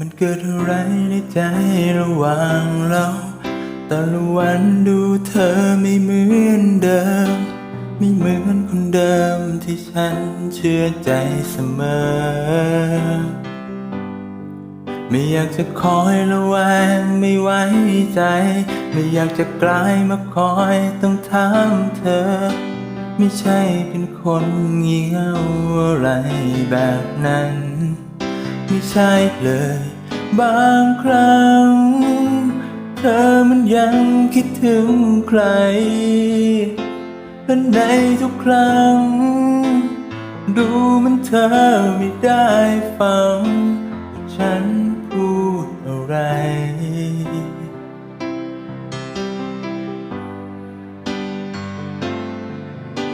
มันเกิดอะไรในใจระหว่างเราแต่ละวันดูเธอไม่เหมือนเดิม ไม่เหมือนคนเดิมที่ฉันเชื่อใจเสมอ ไม่อยากจะคอยระแวงไม่ไว้ใจ ไม่อยากจะกลายมาคอยต้องถามเธอ ไม่ใช่เป็นคนเงี่เง่าอะไรแบบนั้น ไม่ใช่เลย บางครั้ง เธอมันยังคิดถึงใครและในทุกครั้ง ดูมันเธอไม่ได้ฟัง ฉันพูดอะไร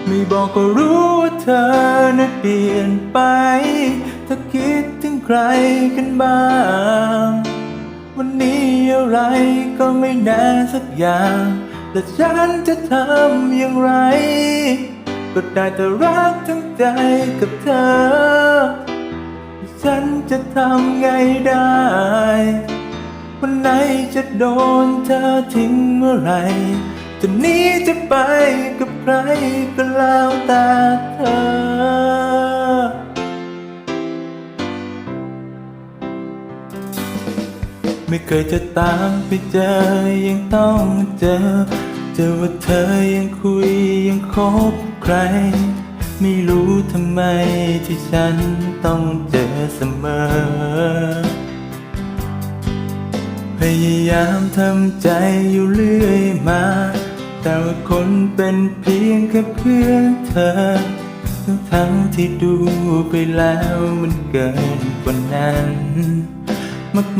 ไม่บอกก็รู้ว่าเธอนั้นเปลี่ยนไปเธอคิด ใครกันบ้าง วันนี้อะไรก็ไม่แน่สักอย่างและฉันจะทำอย่างไร ก็ได้แต่รักทั้งใจกับเธอ ฉันจะทำไงได้ วันไหนจะโดนเธอทิ้งเมื่อไหรจะหนี้จะไปกับใครก็แล้วแต่เธอ ไม่เคยจะตามไปเจอ ยังต้องเจอ เจอว่าเธอยังคุยยังคบใคร ไม่รู้ทำไมที่ฉันต้องเจอเสมอ พยายามทำใจอยู่เรื่อยมา แต่ว่าคนเป็นเพียงแค่เพื่อนเธอ ทั้งทั้งที่ดูไปแล้วมันเกินกว่านั้น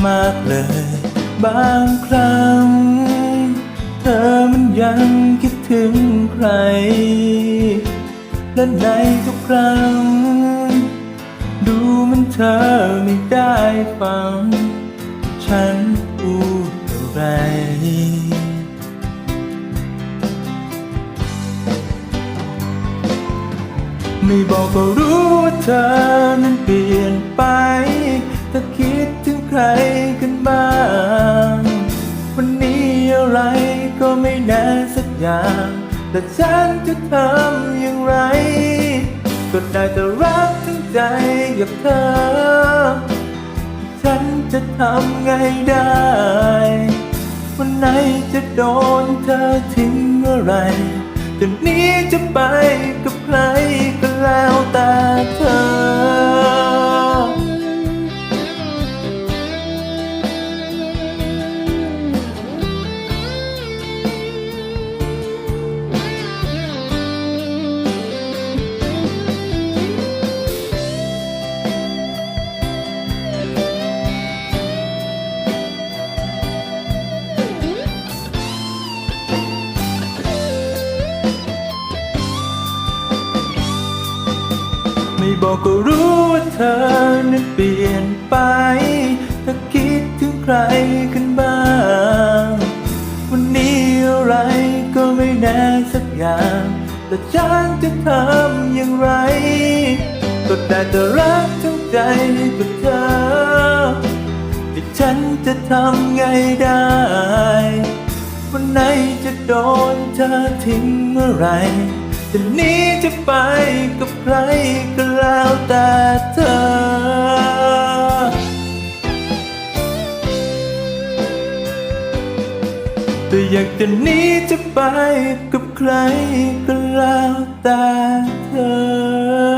มากๆเลย บางครั้ง เธอมันยังคิดถึงใคร และในทุกครั้ง ดูมันเธอไม่ได้ฟัง ฉันพูดอะไรไม่บอกก็รู้ว่าเธอนั้นเปลี่ยนไปเธอคิดถึง ใครกันบ้าง วันนี้อะไรก็ไม่แน่สักอย่าง แต่ฉันจะทำอย่างไร ก็ได้แต่รักทั้งใจกับเธอ ฉันจะทำไงได้ วันไหนจะโดนเธอทิ้งเมื่อไรจะหนี้จะไปกับใครก็แล้วแต่เธอ บอกก็รู้ว่าเธอนั้นเปลี่ยนไปเธอคิดถึงใครกันบ้าง วันนี้อะไรก็ไม่แน่สักอย่าง แต่ฉันจะทำอย่างไร ก็ได้แต่รักทั้งใจกับเธอแต่ฉันจะทำไงได้ วันไหนจะโดนเธอทิ้งเมื่อไร จะหนี้จะไปกับใครก็แล้วแต่เธอแต่อยากจะหนี้จะไปกับใครก็แล้วแต่เธอ